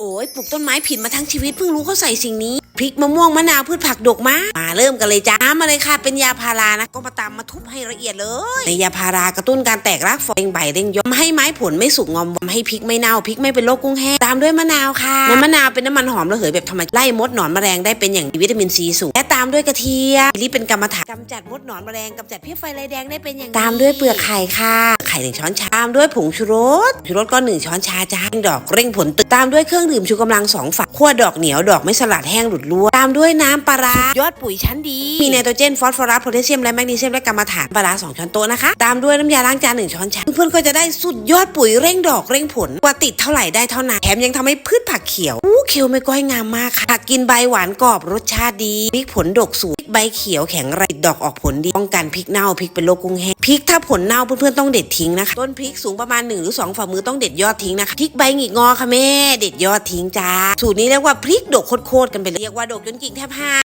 โอ้ยปลูกต้นไม้ผิดมาทั้งชีวิตเพิ่งรู้เขาใส่สิ่งนี้ พริกมะม่วงมะนาวพืชผักดกมามาเริ่มกันเลยจ้ามาเลยค่ะ เป็นยาพารานะ ก็มาตามมาทุบให้ละเอียดเลยในยาพารากระตุ้นการแตกรากฟอยเร่งใบเร่งยอดทำให้ไม้ผลไม่สุกงอมให้พริกไม่เน่าพริกไม่เป็นโรคกุ้งแห้งตามด้วยมะนาวค่ะน้ำมะนาวเป็นน้ำมันหอมระเหยแบบธรรมชาติไล่มดหนอนแมลงได้เป็นอย่างดีวิตามินซีสูงและตามด้วยกระเทียมนี่เป็นกรรมฐานกำจัดมดหนอนแมลงกำจัดเพี้ยไฟลายแดงได้เป็นอย่างดีตามด้วยเปลือกไข่ค่ะไข่หนึ่งช้อนชาตามด้วยผงชูรสชูรสก็หนึ่งช้อนชาจ้าดอกเร่งผลตึกตามด้วยเครื่องดื่มชูกำลังสองฝักขั้วดอกเหนียวดอกไม่สลัดแห้งหลุดล้วนตามด้วยน้ำปลาร้ายอดปุ๋ยชั้นดี มีไนโตรเจนฟอสฟอรัสโพแทสเซียมและแมกนีเซียมและกรรมฐานปลาร้าสองช้อนโต๊ะนะคะ ตามด้วยน้ำยาล้างจานหนึ่งช้อนชาเพื่อนๆก็จะได้สุดยอดปุ๋ยเร่งดอกเร่งผลกว่าติดเท่าไหร่ได้เท่านั้นแถมยังทำให้พืชผักเขียวอู้เขียวไม่ก้อยงามมากค่ะผักกินใบหวานกรอบรสชาติดีพริกผลดกสูงพริก ใบเขียวแข็งแรงดอกออกผลดีป้องกันพริกเน่าพริกเป็นโรคกุ้งแห้งพริกถ้าผลเน่าเพื่อนๆต้องเด็ดทิ้งนะคะต้นพริกสูงประมาณหนึ่งหรือสองฝ่ามือต้องเด็ดยอดทิ้งนะคะพริกใบหงิกงอค่ะแม่ เด็ดยอดทิ้งจ้าสูตรนี้เรียกว่าพริกดกโคตรๆกันไปเลยเรียกว่าดกจนกิ่งแทบหัก